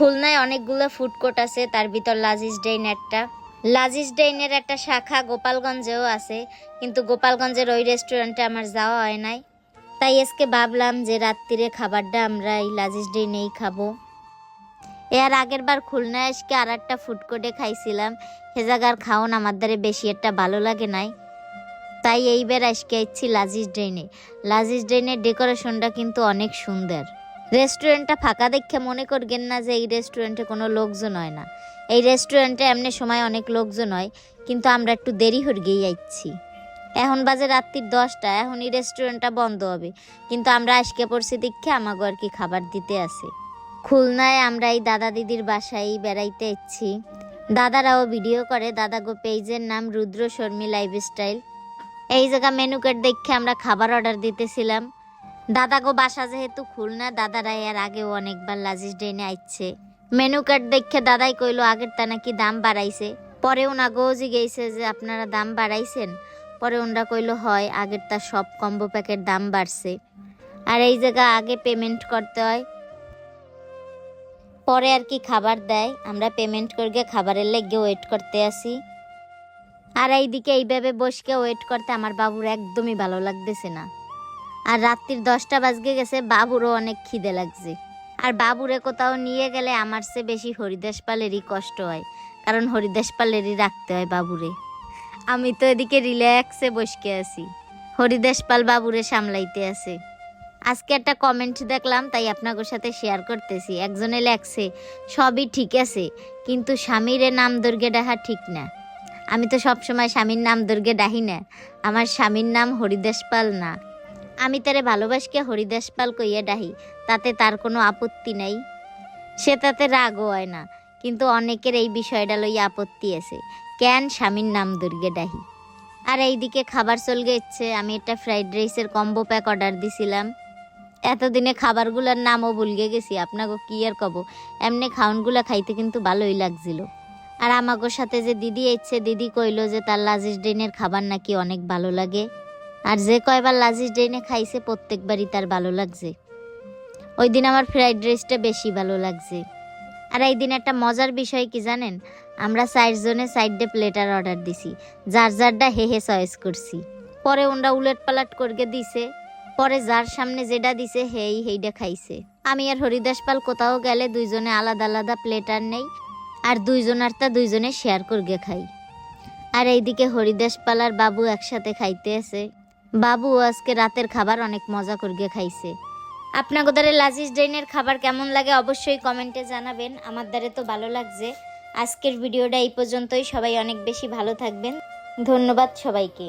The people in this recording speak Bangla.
খুলনায় অনেকগুলো ফুড কোর্ট আছে, তার ভিতর লাজিজ ডেইন একটা। লাজিজ ডেইনের একটা শাখা গোপালগঞ্জেও আছে, কিন্তু গোপালগঞ্জের ওই রেস্টুরেন্টে আমার যাওয়া হয় নাই। তাই আজকে ভাবলাম যে রাত্রিরে খাবারটা আমরা এই লাজিজ ডেইনেই খাব। এর আগের বার খুলনায় আজকে আর একটা ফুড কোর্টে খাইছিলাম। সে জায়গার খাওন আমার বেশি একটা ভালো লাগে নাই। তাই এইবার আজকে ইচ্ছি লাজিজ ড্রেনে লাজিজ ড্রেনের ডেকোরেশনটা কিন্তু অনেক সুন্দর। রেস্টুরেন্টটা ফাঁকা দেখে মনে করবেন না যে এই রেস্টুরেন্টে কোনো লোকজন হয় না। এই রেস্টুরেন্টে এমনি সময় অনেক লোকজন হয়, কিন্তু আমরা একটু দেরি হয়ে গিয়ে যাচ্ছি এখন বাজে রাত্রির দশটা, এখন এই রেস্টুরেন্টটা বন্ধ হবে। কিন্তু আমরা আজকে পড়ছি দেখে আমাকে আর কি খাবার দিতে আসে খুলনায় আমরা এই দাদা দিদির বাসায় বেড়াইতে এসেছি দাদারাও ভিডিও করে দাদা গো পেজের নাম রুদ্র শর্মী লাইফস্টাইল এই জায়গা মেনু কার্ড দেখে আমরা খাবার অর্ডার দিতেছিলাম। দাদা গো বাসা যেহেতু খুলনা, দাদারা এর আগেও অনেকবার লাজিস ডেনে আইছে। মেনু কার্ড দেখে দাদাই কইলো আগের তা নাকি দাম বাড়াইছে। পরে ওনা গোজি গেছে যে, আপনারা দাম বাড়াইছেন? পরে ওনরা কইলো, হয় আগের তা সব কম্বো প্যাকের দাম বাড়ছে। আর এই জায়গা আগে পেমেন্ট করতে হয়। পরে আর কি খাবার দেয়, আমরা পেমেন্ট করে খাবারের লেগে ওয়েট করতে আসি। আর এইদিকে এইভাবে বসকে ওয়েট করতে আমার বাবুর একদমই ভালো লাগতেছে না। আর রাত্রির দশটা বাজকে গেছে, বাবুরও অনেক খিদে লাগছে। আর বাবুরে কোথাও নিয়ে গেলে আমার চেয়ে বেশি হরিদাস পালেরই কষ্ট হয়, কারণ হরিদাস পালেরই রাখতে হয় বাবুরে। আমি তো এদিকে রিল্যাক্সে বসকে আছি হরিদাস পাল বাবুরে সামলাইতে আছে। আজকে একটা কমেন্ট দেখলাম, তাই আপনাদের সাথে শেয়ার করতেছি। একজনে লেখছে, সবই ঠিক আছে, কিন্তু স্বামীরে নাম দুর্গে ডাহা ঠিক না। আমি তো সবসময় স্বামীর নাম দুর্গে ডাহি না, আমার স্বামীর নাম হরিদাস পাল না। আমি তারে ভালোবাসকে হরিদাস পাল কইয়া ডাহি, তাতে তার কোনো আপত্তি নাই। সে তাতে রাগও হয় না, কিন্তু অনেকের এই বিষয়টা লইয়া আপত্তি আছে। কেন স্বামীর নাম দুর্গে ডাহি? আর এইদিকে খাবার চল গেছে আমি একটা ফ্রাইড রাইসের কম্বো প্যাক অর্ডার দিছিলাম। এতদিনে খাবারগুলোর নামও ভুলগে গেছি আপনাকে কি আর কব? এমনি খাউনগুলো খাইতে কিন্তু ভালোই লাগছিল। আর আমাগো সাথে যে দিদি এসছে, দিদি কইলো যে তার লাজিস ডিনের খাবার নাকি অনেক ভালো লাগে। আর যে কয়বার লাজিস ড্রেনে খাইছে প্রত্যেকবারই তার ভালো লাগছে। ওই দিন আমার ফ্রাইড রাইসটা বেশি ভালো লাগছে। আর এই দিন একটা মজার বিষয় কি জানেন? আমরা চার জনে সাইডে প্লেটার অর্ডার দিছি। যার যারটা হে হে চয়েস করছি। পরে ওনরা উলট পালাট করকে দিছে। পরে যার সামনে যেটা দিছে হেই হেইটা খাইছে। আমি আর হরিদাস পাল কোথাও গেলে দুইজনে আলাদা আলাদা প্লেটার নেই আর দুইজনার তা দুইজনে শেয়ার করগে খাই। আর এইদিকে হরিদাস পাল আর বাবু একসাথে খাইতে আছে। বাবু আজকে রাতের খাবার অনেক মজা করিয়ে খাইছে। আপনাদের লাজিজ ডাইনের খাবার কেমন লাগে অবশ্যই কমেন্টে জানাবেন। আমার দ্বারে তো ভালো লাগছে। আজকের ভিডিওটা এই পর্যন্তই। সবাই অনেক বেশি ভালো থাকবেন। ধন্যবাদ সবাইকে।